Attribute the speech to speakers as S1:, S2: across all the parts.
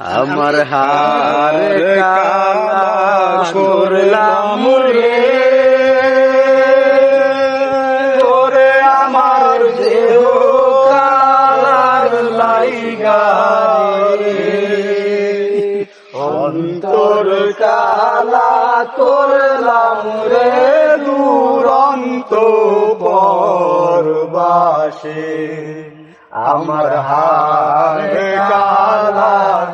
S1: আমার হার করলাম রে। আমার দেহ কালার লাইগা রে। অন্তর কালা করলাম রে দুরন্ত পরবাসে। আমার হার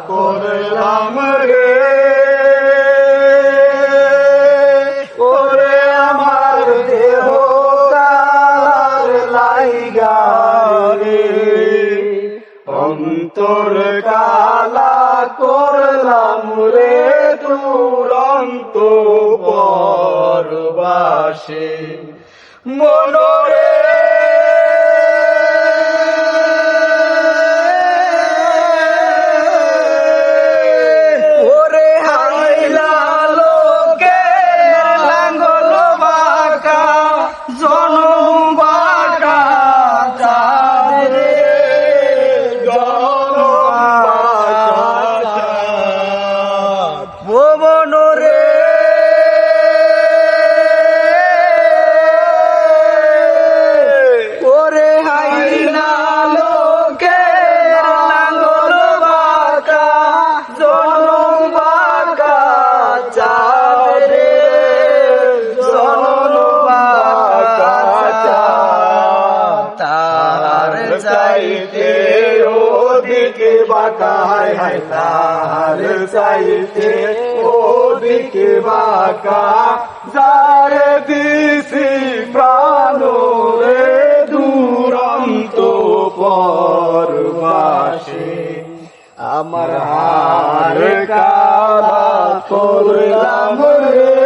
S1: করলাম রে। ওরে আমার দেহ কালার লাইগা অন্তর কালা করলাম রে দুরন্ত পরবাসে। মনোরে ওদিকে বাঁকা হায় তার চাইতে ওদিকে বাঁকা। যার দিছি প্রাণ রে দুরন্ত পরবাসে আমার হার কালা করলাম রে।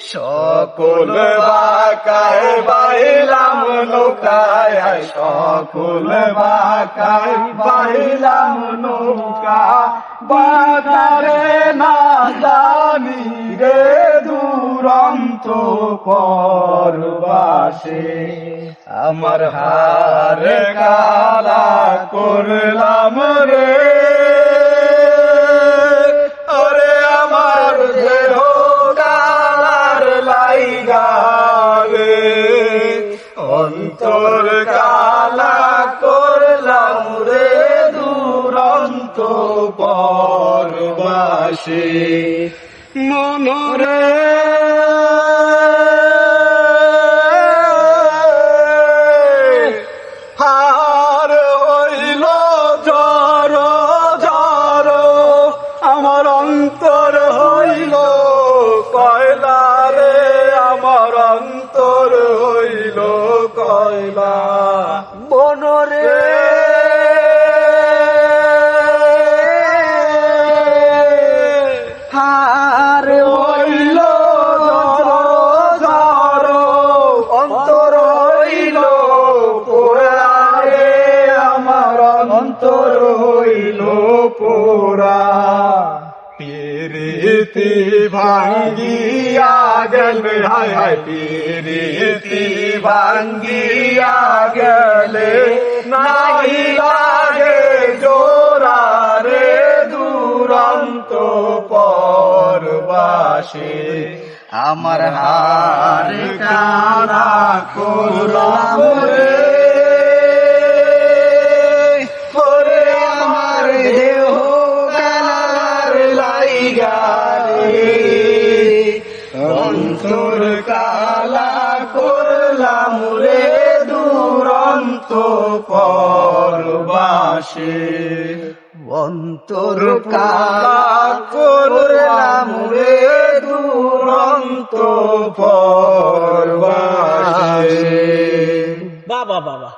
S1: সকল বাকায় বাইলাম নৌকায় সকল বাকায় বাইলাম নৌকা। বাতারে না জানি রে দুরন্ত পরবাসে। আমার হার কালা করলাম রে পরবাসে। মনরে অন্তর হইল পোড়া। পিরিতি ভাঙ্গিয়া গেলে, হায় হায়, পিরিতি ভাঙ্গিয়া গেলে। নাই লাগে জোরা রে দুরন্ত পরবাসে। আমার হার কারা করলাম রে। অন্তর কালা করলাম রে দুরন্ত পরবাসে। অন্তর কালা করলাম রে দুরন্ত পরবাসে।
S2: বাবা বাবা